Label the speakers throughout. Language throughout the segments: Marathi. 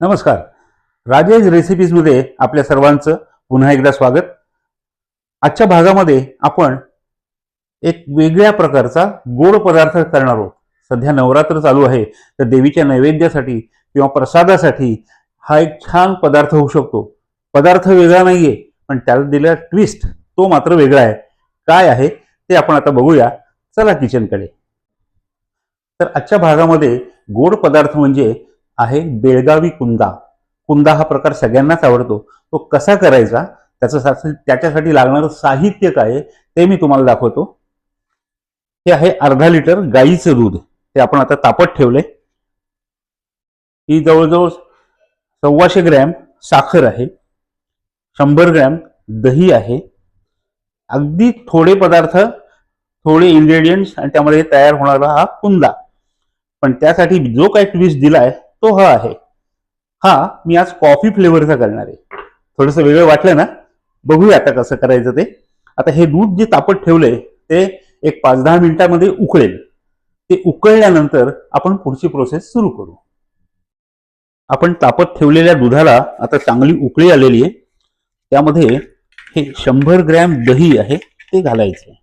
Speaker 1: नमस्कार. राजेश रेसिपीजमध्ये आपल्या सर्वांचं पुन्हा एकदा स्वागत. आजच्या भागामध्ये आपण एक वेगळ्या प्रकारचा गोड पदार्थ करणार आहोत. सध्या नवरात्र चालू आहे. तर देवीच्या नैवेद्यासाठी किंवा प्रसादासाठी हा एक छान पदार्थ होऊ शकतो. पदार्थ वेगळा नाहीये पण त्याला दिलेला ट्विस्ट तो मात्र वेगळा आहे. काय आहे ते आपण आता बघूया. चला किचनकडे तर आजच्या भागामध्ये गोड पदार्थ म्हणजे आहे बेळगावी कुंदा. कुंदा हा प्रकार सगळ्यांनाच आवडतो. तो कसा करायचा? त्याचं त्याच्यासाठी लागणारं साहित्य काय आहे ते मी तुम्हाला दाखवतो. हे आहे अर्धा लिटर गाईचं दूध. ते आपण आता तापत ठेवलंय. ही जवळजवळ सव्वाशे ग्रॅम साखर आहे. शंभर ग्रॅम दही आहे. अगदी थोडे पदार्थ थोडे इन्ग्रेडियंट्स आणि त्यामध्ये तयार होणारा हा कुंदा. पण त्यासाठी जो काही ट्विस्ट दिलाय तो हा आहे. हा मी आज कॉफी फ्लेवरचा करणार आहे. थोडंसं वेगळं वाटलं ना? बघूया आता कसं करायचं ते. आता हे दूध जे तापत ठेवलंय ते एक पाच दहा मिनिटांमध्ये उकळेल. ते उकळल्यानंतर आपण पुढची प्रोसेस सुरू करू. आपण तापत ठेवलेल्या दुधाला आता चांगली उकळी आलेली आहे. त्यामध्ये हे शंभर ग्रॅम दही आहे ते घालायचे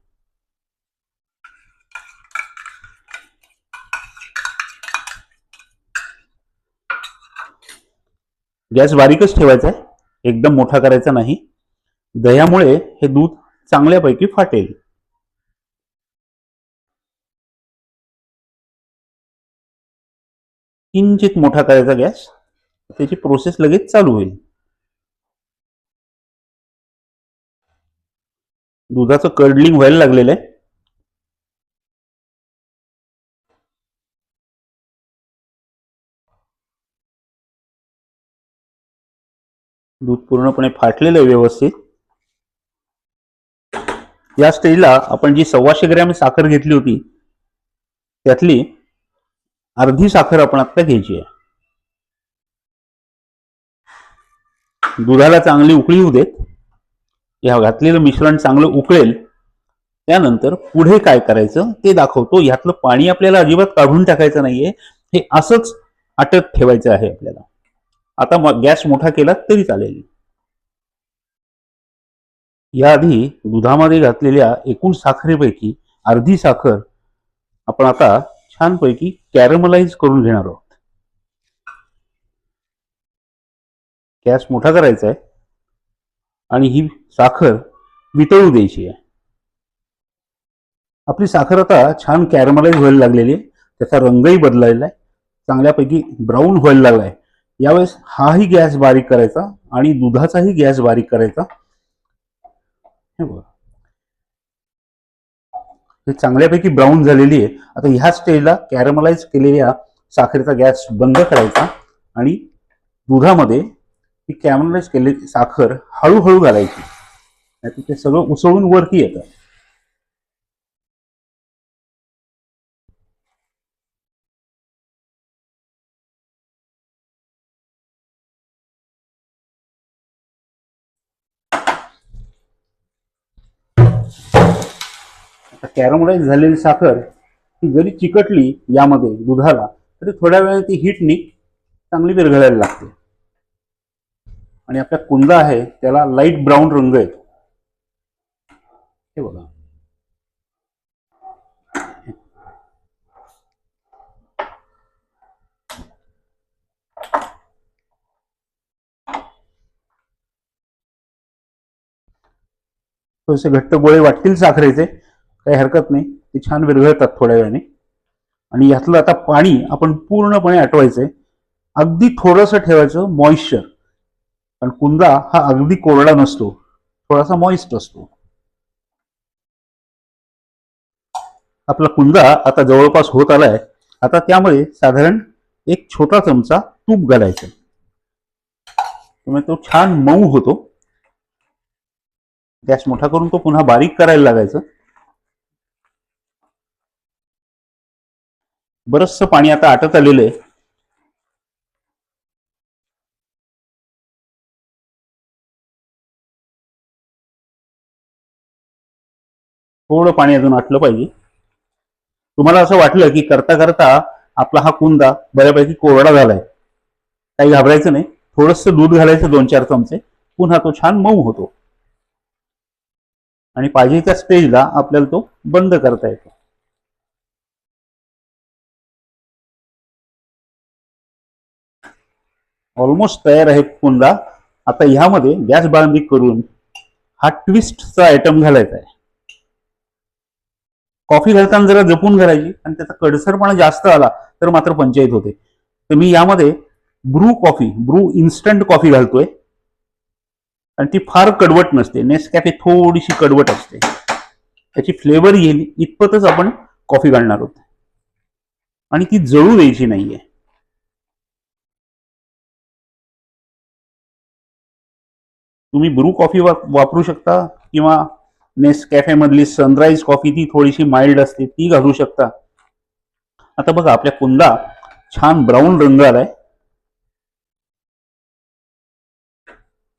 Speaker 1: गॅस बारीकच ठेवायचा आहे. एकदम मोठा करायचा नाही. दह्यामुळे हे दूध चांगल्यापैकी फाटेल. किंचित मोठा करायचा गॅस त्याची प्रोसेस लगेच चालू होईल. दुधाचं कर्डलिंग व्हायला लागलेलं आहे. दूध पूर्णपणे फाटलेलं आहे व्यवस्थित. या स्टेजला आपण जी सव्वाशे ग्रॅम साखर घेतली होती त्यातली अर्धी साखर आपण आता घ्यायची आहे. दुधाला चांगली उकळी होऊ देत. या घातलेलं मिश्रण चांगलं उकळेल. त्यानंतर पुढे काय करायचं ते दाखवतो. यातलं पाणी आपल्याला अजिबात काढून टाकायचं नाहीये. हे असंच आटत ठेवायचं आहे आपल्याला. आता गॅस मोठा केला तरी चालेल. याआधी दुधामध्ये घातलेल्या एकूण साखरेपैकी अर्धी साखर आपण आता छानपैकी कॅरमलाइज करून घेणार आहोत. गॅस मोठा करायचा आहे. आणि ही साखर वितळू द्यायची आहे. आपली साखर आता छान कॅरमलाइज व्हायला लागलेली आहे. त्याचा रंगही बदलायला आहे. चांगल्यापैकी ब्राऊन व्हायला लागलाय यावेळेस हाही गॅस बारीक करायचा आणि दुधाचाही गॅस बारीक करायचा. हे बघा. हे चांगल्यापैकी ब्राऊन झालेली आहे. आता ह्या स्टेजला कॅरमलाइज केलेल्या साखरेचा गॅस बंद करायचा आणि दुधामध्ये ही कॅरमलाइज केलेली साखर हळूहळू घालायची. ते सगळं उसळून वरती येतं. आता झालेली साखर ही जरी चिकटली यामध्ये दुधाला तरी थोड्या वेळाने ती हिटनी चांगली विरघळायला लागते. आणि आपला कुंदा आहे त्याला लाइट ब्राऊन रंग येतो. हे बघा. थोडेसे घट्ट गोळे वाटतील साखरेचे. काही हरकत नाही. ते छान विरघळतात थोड्या वेळाने. आणि यातलं आता पाणी आपण पूर्णपणे आटवायचंय. अगदी थोडंसं ठेवायचं मॉइश्चर कारण कुंदा हा अगदी कोरडा नसतो. थोडासा मॉइस्ट असतो. आपला कुंदा आता जवळपास होत आलाय. आता त्यामुळे साधारण एक छोटा चमचा तूप घालायचं. त्यामुळे तो छान मऊ होतो. गॅस मोठा करून तो पुन्हा बारीक करायला लागायचं. बरचसं पाणी आता आटत आलेलं आहे. थोडं पाणी अजून आटलं पाहिजे. तुम्हाला असं वाटलं की करता करता आपला हा कुंदा बऱ्यापैकी कोरडा झालाय. काही घाबरायचं नाही. थोडस दूध घालायचं दोन चार चमचे. पुन्हा तो छान मऊ होतो. आणि पाहिजे त्या स्टेजला आपल्याला तो बंद करता येतो. ऑलमोस्ट तयार आहे कुंदा आता ह्यामध्ये गॅस बाळंबी करून हा ट्विस्टचा आयटम घालायचा आहे. कॉफी घालताना जरा जपून घालायची आणि त्याचा कडसरपणा जास्त आला तर मात्र पंचायत होते. तर मी यामध्ये Bru coffee Bru instant coffee घालतोय. आणि ती फार कडवट नसते. नेसकॅफे थोडीशी कडवट असते. त्याची फ्लेवर येईल इतपतच आपण कॉफी घालणार आहोत. आणि ती जळू द्यायची नाहीये. तुम्ही ब्रू कॉफी वापरू शकता किंवा नेसकॅफे मधली सनराईज कॉफी ती थोडीशी माइल्ड असते ती घालू शकता. आता बघा आपल्या कुंदा छान ब्राऊन रंग आलाय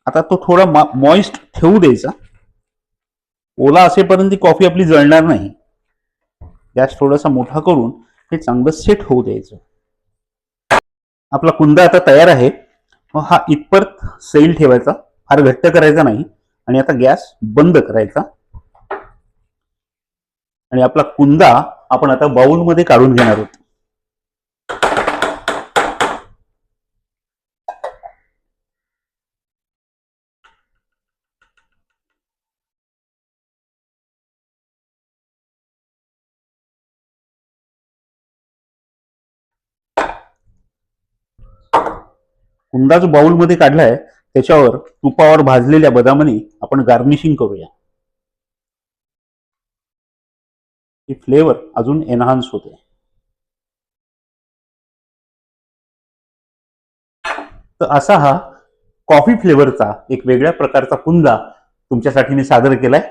Speaker 1: आता तो थोडा मॉइस्ट ठेवू द्यायचा. ओला असेपर्यंत ती कॉफी आपली जळणार नाही. गॅस थोडासा मोठा करून हे चांगलं सेट होऊ द्यायचं. आपला कुंदा आता तयार आहे. मग हा इतपत सैल ठेवायचा. फार घट्ट करायचा नाही. आणि आता गॅस बंद करायचा. आणि आपला कुंदा आपण आता बाउलमध्ये काढून घेणार आहोत. कुंदा जो बाउलमध्ये काढलाय. त्याच्यावर तुपावर भाजलेल्या बदामाने आपण गार्निशिंग करूया. ही फ्लेवर अजून एनहान्स होते. तर असा हा कॉफी फ्लेवरचा एक वेगळ्या प्रकारचा कुंदा तुमच्यासाठी मी सादर केलाय.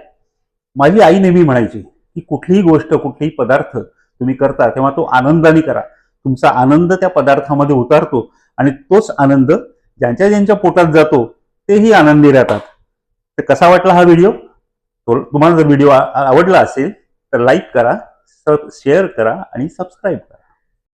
Speaker 1: माझी आई नेहमी म्हणायची की कुठलीही गोष्ट कुठलीही पदार्थ तुम्ही करता तेव्हा तो आनंदाने करा. तुमचा आनंद त्या पदार्थामध्ये उतारतो आणि तोच आनंद ज्यांच्या ज्यांच्या पोटात जातो तेही आनंदी राहतात. तर कसा वाटला हा व्हिडिओ तुम्हाला जर व्हिडिओ आवडला असेल तर लाईक करा शेअर करा आणि सबस्क्राईब करा.